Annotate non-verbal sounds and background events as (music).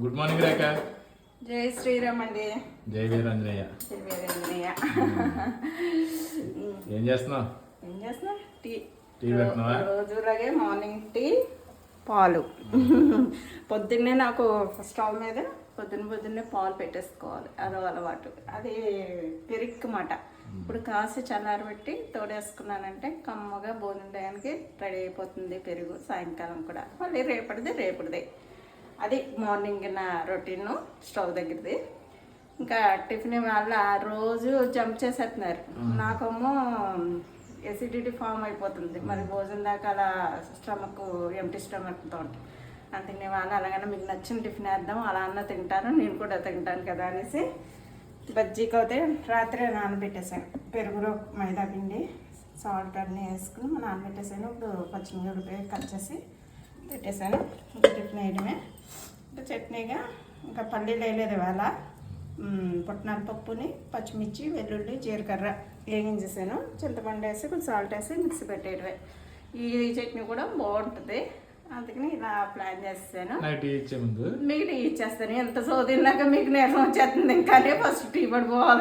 Good morning రేఖ. జై శ్రీరామ్ అండి. జై వీరాంజనేయ. జై వీరేంద్రయ్య (laughs) ఏం చేస్తున్నావు? ఏం చేస్తున్నా టీ. టీ పెడుతున్నావా? రోజులాగే మార్నింగ్ టీ పాలు. (laughs) పొద్దున్నే నాకు స్టవ్ మీద పొద్దున్న పొద్దున్నే పాలు పెట్టేసుకోవాలి. అదో అలవాటు. అది పెరుక్కు మాట ఇప్పుడు కాసి చల్లారబెట్టి తోడేసుకున్నానంటే కమ్మగా భోజనం టయానికి రెడీ అయిపోతుంది పెరుగు సాయంకాలం కూడా. మళ్ళీ రేపటిది రేపటిది. అది మార్నింగ్ నా రొటీన్ స్టవ్ దగ్గరది. ఇంకా టిఫిన్ వల్ల రోజు జంప్ చేసేస్తున్నారు నాకేమో ఎసిడిటీ ఫామ్ అయిపోతుంది. మరి భోజనం దాకా అలా స్టమక్ ఎంటీ స్టమక్తో అందుకని వాళ్ళు అలాగనే మీకు నచ్చిన టిఫిన్ వేద్దాం అలా అన్న తింటారు నేను కూడా తింటాను కదా అనేసి బజ్జీకి అయితే రాత్రే నానబెట్టేసాను. పెరుగులో మైదా పిండి సాల్ట్ అన్నీ వేసుకుని నానబెట్టేసాను ఇప్పుడు పచ్చిమిరపకాయ కట్ చేసి పెట్టేశాను. ఇంకా టిఫిన్ వేయడమే. ఇంకా చట్నీగా ఇంకా పల్లీలు వేయలేదు ఇవాళ. పుట్నాల పప్పుని పచ్చిమిర్చి వెల్లుల్లి జీలకర్ర వేగించేసాను. చింతపండు వేసి కొంచెం సాల్ట్ వేసి మిక్సీ పెట్టేయడమే. ఈ చట్నీ కూడా బాగుంటుంది. అందుకని ఇలా ప్లాన్ చేస్తాను మీకు టీ ఇచ్చేస్తాను. ఎంత సోదిన్నాక మీకు నేరం వచ్చేస్తుంది. ఇంకానే ఫస్ట్ టీ పడిపోవాలి.